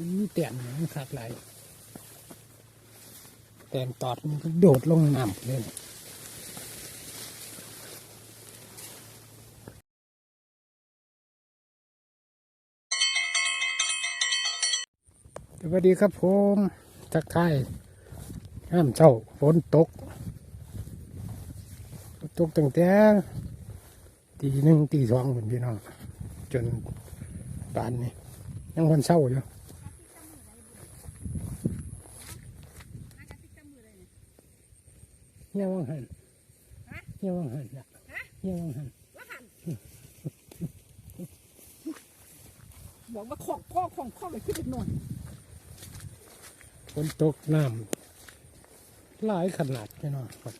มีเตียนมันคักหลายเตียนตอดมันก็โดดลงน้ำเลยสวัสดีครับผมทักทายห้ามเช้าฝนตก ตกตั้งแต่ตีหนึ่งตีสองเหมือนพี่น้อง จนป่านนี้ยังวันเศร้าอยู่ เฮียวังหันเฮียวังหันน่ะเฮียวังหันบอกว่าของพ่อของพ่อไปขึ้นอีกหน่อยฝนตกน้ำหลายขนาดพี่น้องครับ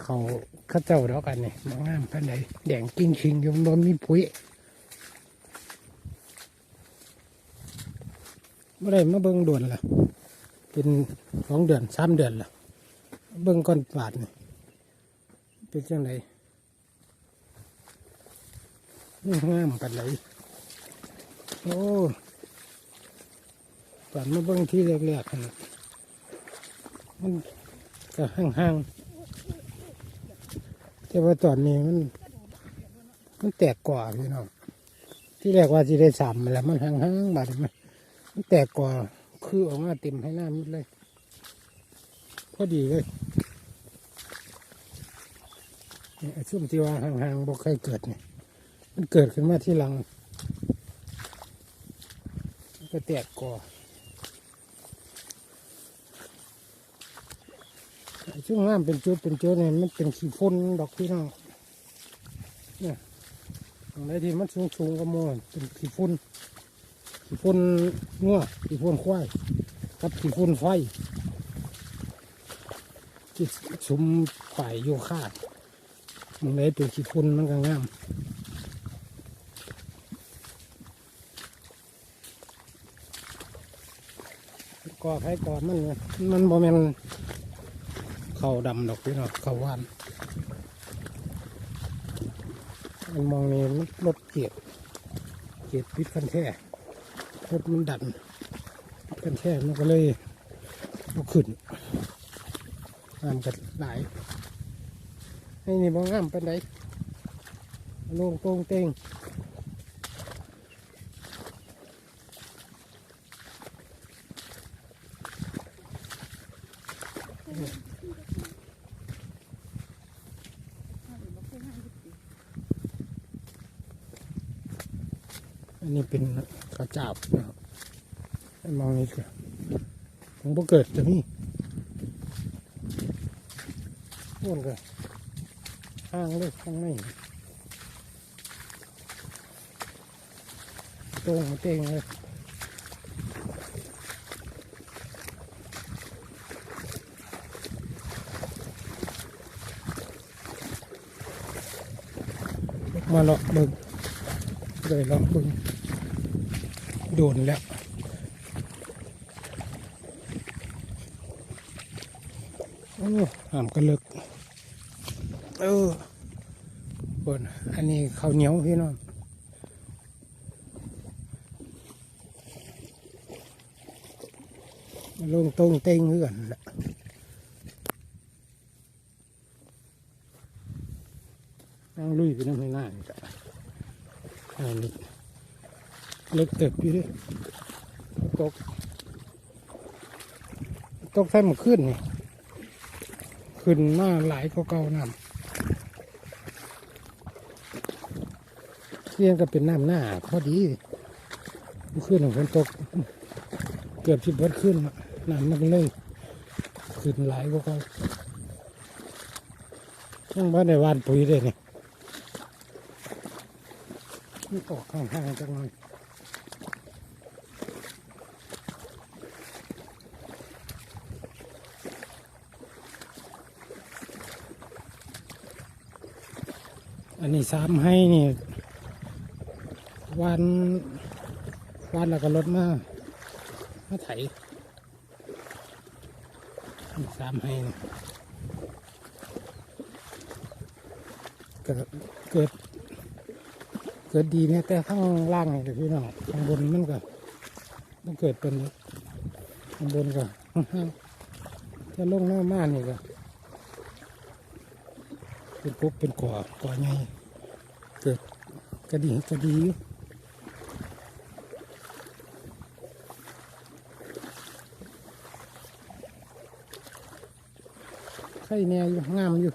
เขาเข้าเจ้าดอกกันนี่มางามปานใดแดงกิ้งชิงอยู่บนมีปุ๋ยเมื่อไรมาเบิ่งด่วนล่ะ เป็นสองเดือนสามเดือนล่ะเบิ่งก้อนบาดนี่เป็นจังไดนี่งามกันเลยโอ้ตอนมาเบิ่งที่แรกๆนาดมันก็ห่างๆแต่ว่าตอนนี้มันมันแตกกว่าพี่น้องที่แรกว่าจะได้สามแล้วมันห่างๆบาดมันมันแตกกว่า คือออกมาเต็มให้หน้ามิดเลย พอดีเลยนี่ไอ้ซุ่มที่ว่าห่างๆบ่เคยเกิดเนี่ย มันเกิดขึ้นมาที่หลัง ก็แตกก่อช่วงน้ำเป็นจุดเป็นจุดเนี่ยมันเป็นขี้ฝุ่นดอกพี่น้องเนี่ยตรงไหนที่มันสูงๆก็มัวเป็นขี้ฝุ่น ขี้ฝุ่นงัวขี้ฝุ่นควายกับขี้ฝุ่นไฟที่ชุมฝ่ายโยคะมันเลยเป็นขี้ฝุ่นมันก็งามก่อไผ่ก่อมันมันบ่แม่นเขาดำดอกพี่น้องเขาว่านมันมองนี่มันรถเกียดเกียดพิษคันแท้ รถมันดันพิษคันแท้มันก็เลยเอาขึ้นงามกันหลายให้นี่บ่งามเป็นไดลงตรงเต็งอันนี้เป็น จับนะครับให้มองนี่คือผมบ่เกิดจะมีอ้วนเลยห้างเลยข้างในตรงเต็งเลยมาเลาะบึงเลยเลาะบึง โดนแล้ว โอ้หามกระลึกเออบนอันนี้ข้าวเหนียวพี่น้องลงตรงเต็งเหือนละนั่งลุยไปน้ำให้หน้านี่จ้ะอันนี้ เล็กเติบอยู่ด้วยตก ตกใส่หมขึ้นนี่ ขึ้นมาหลายกว่าเก่าน้ำเรียงก็เป็นน้ำหน้าพอดีขึ้นของฝนตก เกือบสิบวัดขึ้นน้ำมันเลยขึ้นหลายกว่าเก่ายังบ้านในวานปุ๋ยเลยนี่ออกข้างๆจังเลย อันนี้สามให้นี่วันวันแล้วก็รถมามาไถนี่สามให้นี่ก็เกิดเกิดดีเนี่ยแต่ข้างล่างนี่แหละพี่น้องข้างบนมันก็มันเกิดเป็นข้างบนก็ค่อนจะลงหน้ามานนี่ก็ เป็นกุ๊กเป็นก่อก่อไงเกิดกระดีกระดีไข่แน่อยู่งามอยู่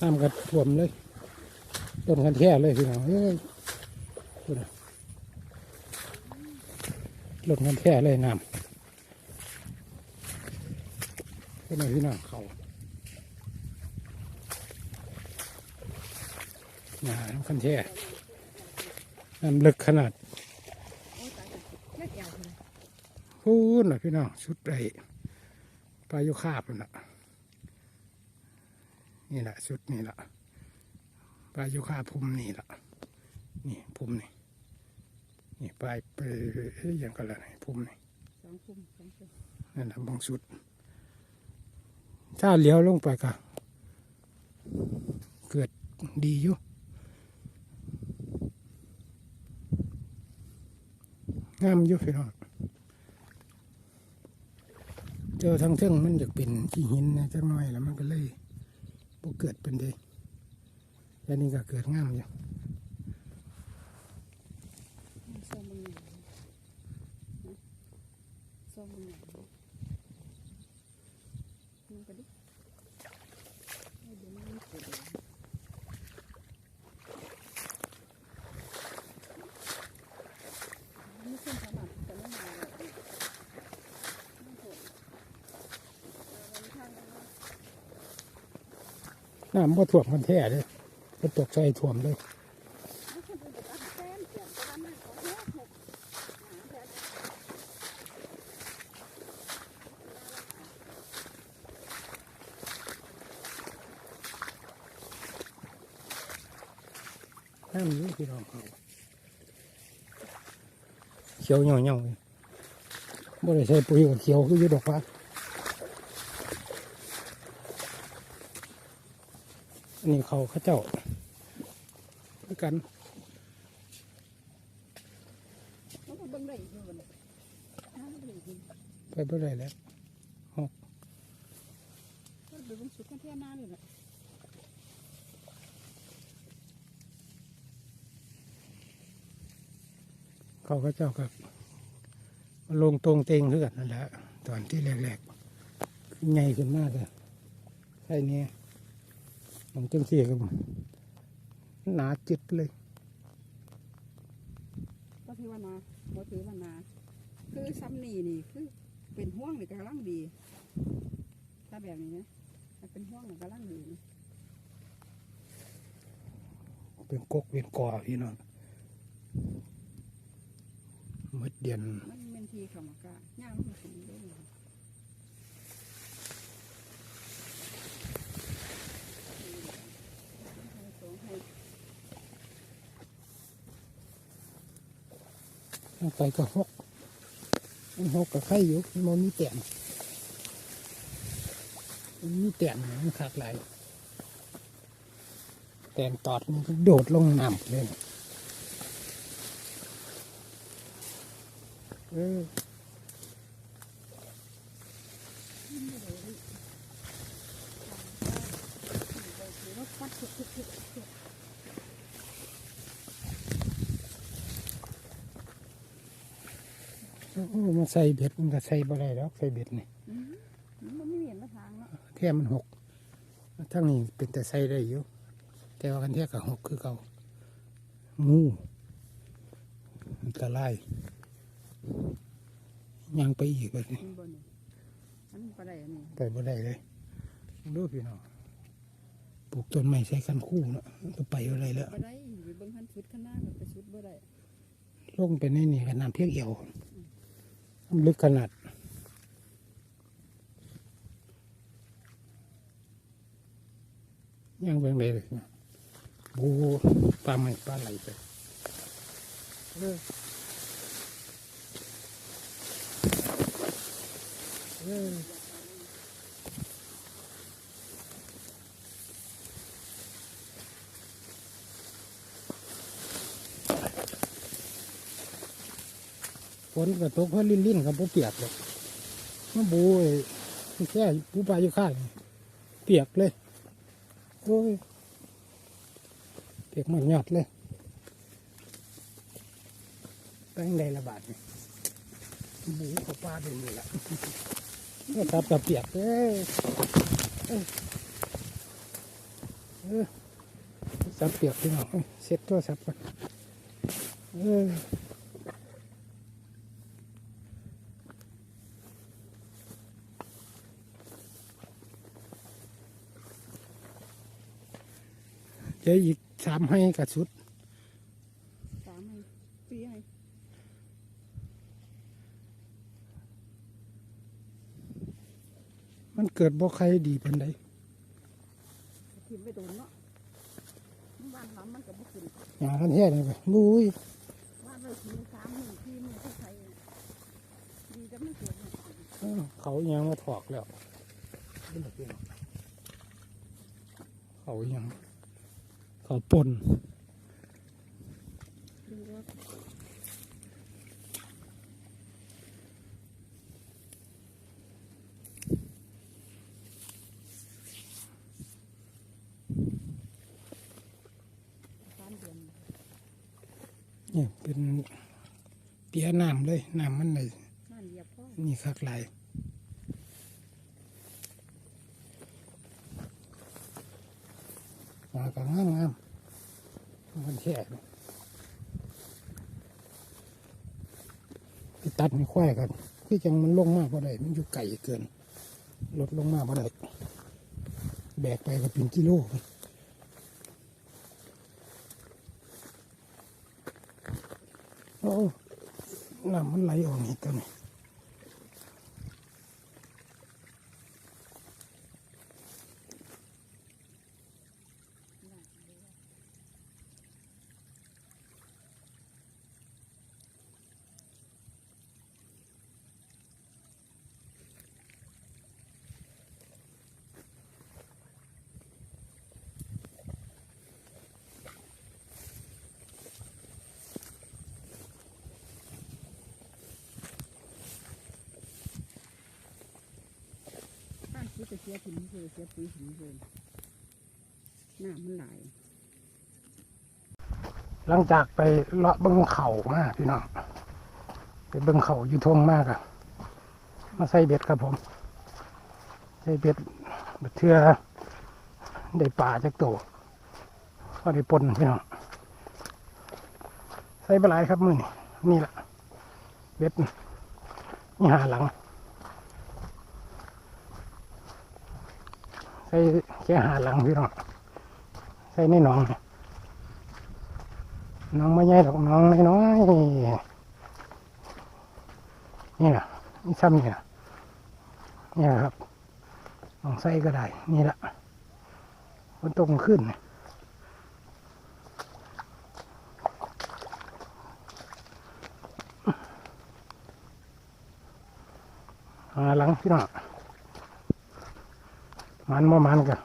น้ำกระท่วมเลยต้นกันแท่เลยพี่น้องเอ้ยพูดนกันแท่เลยน้ำ เป็นไงพี่น้องเขาหนาน้ำกันแท่น้ำลึกขนาดโอ้ยตายแล้วแค่แอวเลยพูดนะพี่น้องชุดไอ้ปลายุคาบนั่นน่ะนี่แหละชุดนี่แหละปลายุคาพุ่มนี่แหละนี่พุ่มนี่นี่ปลายไปเอ้ยอย่างกันละนี่พุ่มนี่สองคุมสองคุมนั่นแหละบางชุด ถ้าเลี้ยวลงไปก็เกิดดีอยู่งามอยู่พี่น้องเจอทางเทิงมันอยากเป็นขี้หินนะจักหน่อยแล้วมันก็เลยบ่เกิดเป็นเลยแล้วนี่ก็เกิดงามอยู่ ส้มมึงส้มมึงมันก็ดิเดี๋ยวมันเกิดไม่ขึ้นขนาดแต่ไม่มาเลยไม่เกิดมันทางกัน น้ำบ่ท่วมกันแท้เลยก็ตกใจท่วมเลยไม่คนอื่นจะตัดแต้มเสียงตามมาเขาแค่หกหาแค่น้ำอยู่พี่น้องเขาเขียวเหี่ยวเหี่ยวเลยบ่ได้ใช้ปุ๋ยกับเขียวคืออยู่ดอกฟ้า นี่เขาข้าเจ้าด้วยกันไปเมื่อไรแล้วฮะเขาข้าเจ้ากับลงตรงเต็งเพื่อนนั่นแหละตอนที่แรกๆใหญ่ขึ้นมากเลยใช่เนี้ย มันจังเสียกับหนาจิตเลย ก็ถือว่านาบ่ถือว่านาคือซ้ำนี่นี่คือเป็นห่วงนี่กำลังดี ถ้าแบบนี้นะถ้าเป็นห่วงนี่กำลังดีนะเป็นกกเป็นกอพี่น้องมดเดียนมันเป็นทีเขามากะย่างมันถึงได้เลยสองให้ ลงไปก็หกมันหกกับไข่อยู่มันมีแต้มมันมีแต้มมันขาดไหลแต้มตอดมันก็โดดลงน้ำเลยเออ หรือว่าฟัดทุกทุกทุกทุก โอ้ มันใส่เบ็ดมันก็ใส่บ่ได้แล้วใส่เบ็ดนี่อืมมันไม่เห็นมาทางเนาะแท่มันหกทั้งนี้เป็นแต่ใส่ได้อยู่แต่ว่ากันแท่กับหกคือเก่างูอันตรายยังไปอีกแบบนี้มันบนนี่อันนี้ก็ได้อันนี้ไปบ่ได้เลยดูพี่น้องปลูกต้นไม้ใช้กันคู่เนาะมันก็ไปบ่ได้แล้วก็ได้ไปเบิ่งขั้นสุดข้างหน้าก็ไปสุดบ่ได้ลงไปในนี่กันน้ำเพียงเอวมัน ลึกขนาด ยังเบิ่งเลยบูปลาไม่ปลาไหลไปเออ นก็ตกเพราลิ้นลิ้นกับเปียกเลยมาบูไอ้แค่ปูปลาอยู่ข้างเปียกเลยโอ้ยเปียกมันหยอดเลยแป้งใดระบาดนี่บูกับปลาเป็นนี่แหละก็ตับกับเปียกเอ้ยสับเปียกพี่น้องเอ้ยเซ็ตตัวสับก่อนเออ เจะอีกสามให้กับชุดสามให้สี่ให้มันเกิดบ่ใครดีเป็นไดทิมไปโดนเนาะบ้านหลังมันก็บ่ขึ้นอย่างนั้นแท้เลยไปบุ้ยบ้านเราทีสามหมื่นสี่หมื่นที่ใครดีจะไม่เกิดเนี่ยเอ้าเขาอิหยังมาถอกแล้วเขาอิหยัง เขาปนดูว่าสามเดือนนี่เป็นเปียน้ำเลยน้ำมันเลยนั่นเหยียบพ่อนี่คักหลาย มาก็งามงามมันแค่ไปตัดไม่ค่อยกันคือจังมันลงมากพอได้มันอยู่ไก่เกินลดลงมากพอได้แบกไปก็เป็นกิโลโอ้น้ำมันไหลออกนี่ตัวนี้ บ้านคิดจะเสียถิ่น เลยเสียปุ๋ยถิ่นเลยน้ำมันไหลหลังจากไปเลาะเบิ้งเข่ามาพี่น้องไปเบิ้งเข่าอยู่ทงมากอะมาใส่เบ็ดครับผมใส่เบ็ดเบ็ดเทือได้ป่าจากโตวก็ได้ปนพี่น้องใส่ปลาไหลายครับมือนี่นี่แหละเบ็ดนี่หาหลัง ใส่แค่หาหลังพี่น้องใส่ในหนองน้องไม่ใหญ่ดอกน้องน้อยๆนี่นะนี่ซ้ำนี่นะนี่แหละครับลองใส่ก็ได้ นี่ละมันตรงขึ้นหาหลังพี่น้อง มันมามันกัน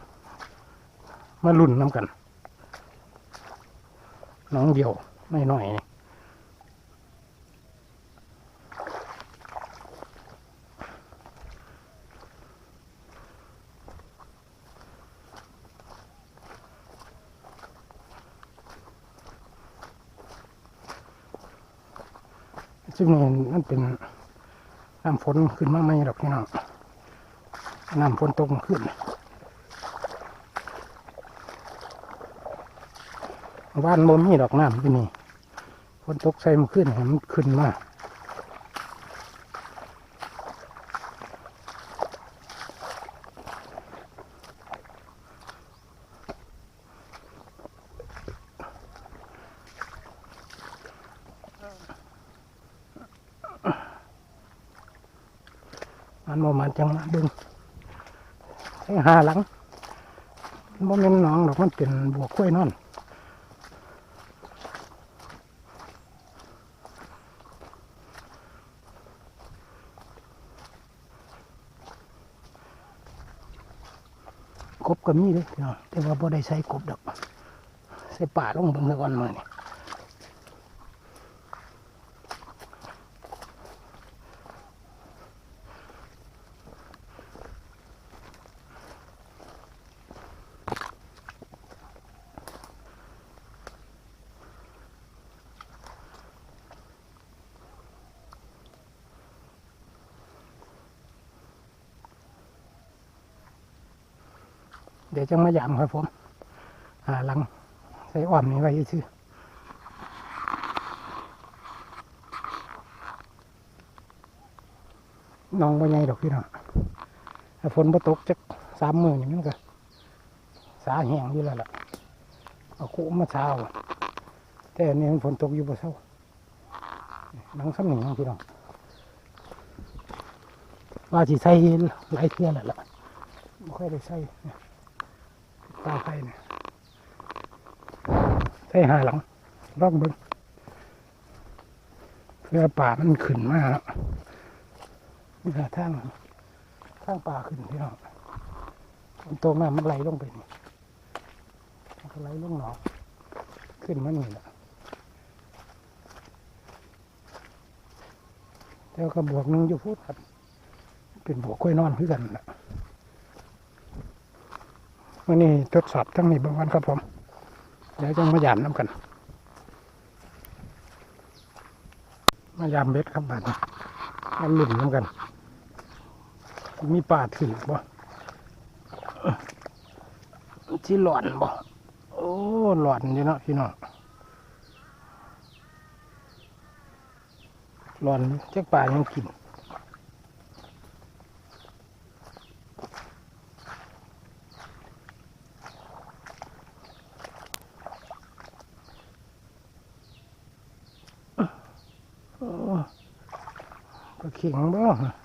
มาลุ่นน้ำกัน น้องเดียวไม่น้อยนี่ซึ่งนี่มันเป็นน้ำฝนขึ้นมาไม่หรอกพี่น้องน้ำฝนตกขึ้น บ้านโมมีดอกน้ำที่นี่ฝนตกใส่มันขึ้นให้มันขึ้นมากมันโมมันจังมาเบึงให้หาหลังมันบ่แม่นหนองดอกมันเป็นบวกกล้วยนอน มีเลยแต่ว่าบ่ได้ใส่กบดอก ใส่ป่าลงเบิ่งซะก่อนมื้อนี่ เดี๋ยวจะมายามครับผมหาหลังใส่อ้อมนี่ไว้ชื่อน้องบ่ใหญ่ดอกพี่น้องฝนบ่ตกจักสามมือนี่มันก็สาแห้งอยู่แล้วล่ะเอาคู่มาเช้าแต่อันนี้มันฝนตกอยู่บ่เช้าหลังซ้ำหนึ่งน้องพี่น้องว่าสิใส่หลายเทื่อแล้วล่ะไม่ค่อยได้ใส่ เนี่ยตาไฟเนี่ยใส่หาหลังร่องเบิ้งเพื่อป่ามันขึ้นมาแล้วนี่หาทางทางป่าขึ้นพี่น้องฝนตกมามันไหลลงไปนี่มันไหลลงหนองขึ้นมานี่แหละแล้วก็บวกหนึงอยู่พูดครับเป็นบวกกล้วยนอนคือกันนะ วันนี้ทดสอบทั้งนี้บางวันครับผม เดี๋ยวจะมายามน้ำกัน มายามเบ็ดครับบัดนี้มันหลุ่นน้ำกัน มีป่าถือบ่ที่หลอนบ่โอ้หลอนอยู่เนาะพี่น้องหลอนเจ้าป่ายังกิน โอ้ ก็เ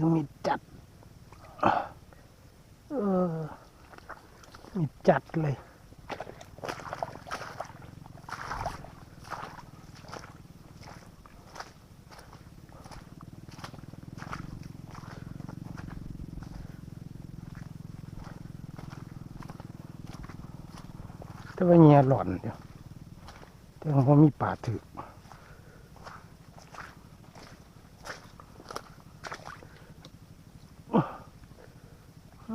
คือมีจัดเออมีจัดเลยแต่ว่าเงียหล่อนเดียวแต่ว่ามีป่าถือ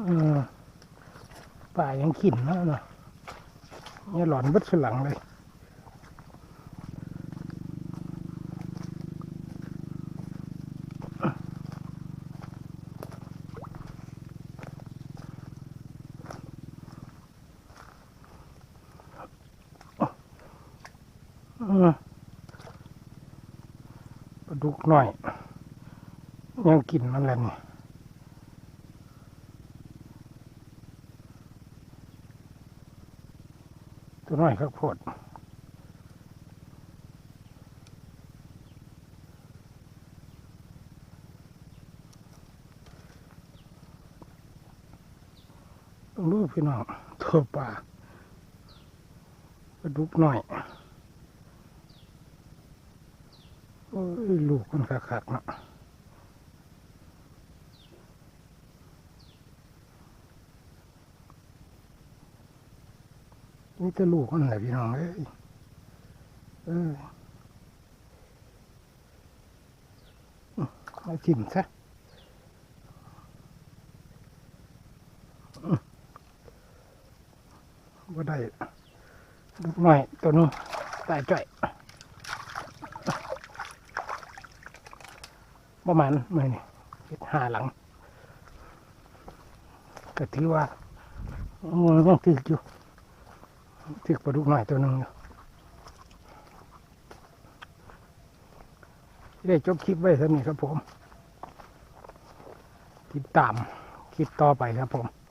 เออ ป่ายังขินนะเนาะเนี่ยหลอนบัดสลังเลยปลาดุกหน่อย ยังกินมันแหละนี่ ตัวน้อยครับโพดต้องรู้พี่น้องตัวปลาปลาดุกหน่อยโอ้ยลูกมันคักๆเนาะ นี่จะลูกมันแหละพี่น้องเอ้ยเออมาจิ้มซะว่าได้ลูกหน่อยตัวนู้นตายจ่อยประมาณมือนี่เฮ็ดหาหลัง ก็ถือว่ามันยังถืออยู่ ถึกปลาดุกหน่อยตัวหนึ่งอยู่ได้จบคลิปไว้เท่านี้ครับผม ติดตามคลิปต่อไปครับผม